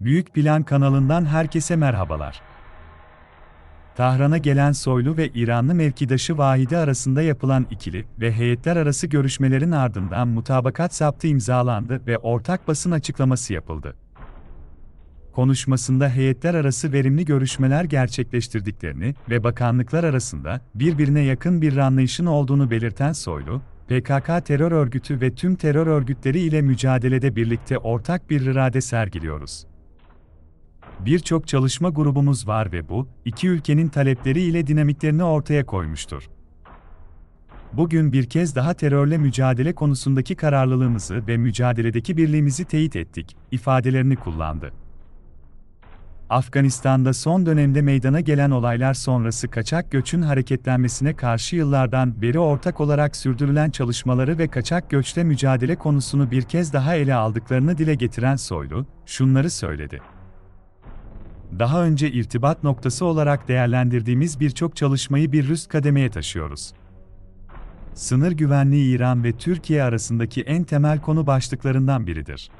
Büyük Plan kanalından herkese merhabalar. Tahran'a gelen Soylu ve İranlı mevkidaşı Vahide arasında yapılan ikili ve heyetler arası görüşmelerin ardından mutabakat zaptı imzalandı ve ortak basın açıklaması yapıldı. Konuşmasında heyetler arası verimli görüşmeler gerçekleştirdiklerini ve bakanlıklar arasında birbirine yakın bir anlayışın olduğunu belirten Soylu, PKK terör örgütü ve tüm terör örgütleri ile mücadelede birlikte ortak bir irade sergiliyoruz. Birçok çalışma grubumuz var ve bu, iki ülkenin talepleri ile dinamiklerini ortaya koymuştur. Bugün bir kez daha terörle mücadele konusundaki kararlılığımızı ve mücadeledeki birliğimizi teyit ettik, ifadelerini kullandı. Afganistan'da son dönemde meydana gelen olaylar sonrası kaçak göçün hareketlenmesine karşı yıllardan beri ortak olarak sürdürülen çalışmaları ve kaçak göçle mücadele konusunu bir kez daha ele aldıklarını dile getiren Soylu, şunları söyledi. Daha önce irtibat noktası olarak değerlendirdiğimiz birçok çalışmayı bir üst kademeye taşıyoruz. Sınır güvenliği İran ve Türkiye arasındaki en temel konu başlıklarından biridir.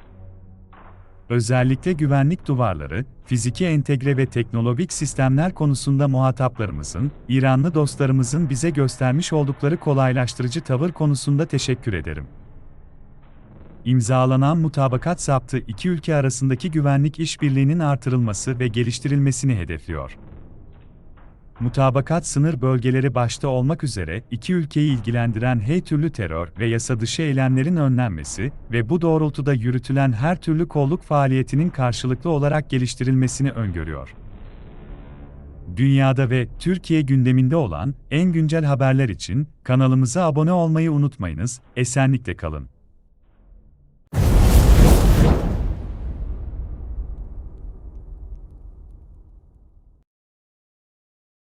Özellikle güvenlik duvarları, fiziki entegre ve teknolojik sistemler konusunda muhataplarımızın, İranlı dostlarımızın bize göstermiş oldukları kolaylaştırıcı tavır konusunda teşekkür ederim. İmzalanan mutabakat zaptı iki ülke arasındaki güvenlik işbirliğinin artırılması ve geliştirilmesini hedefliyor. Mutabakat sınır bölgeleri başta olmak üzere iki ülkeyi ilgilendiren her türlü terör ve yasa dışı eylemlerin önlenmesi ve bu doğrultuda yürütülen her türlü kolluk faaliyetinin karşılıklı olarak geliştirilmesini öngörüyor. Dünyada ve Türkiye gündeminde olan en güncel haberler için kanalımıza abone olmayı unutmayınız. Esenlikle kalın.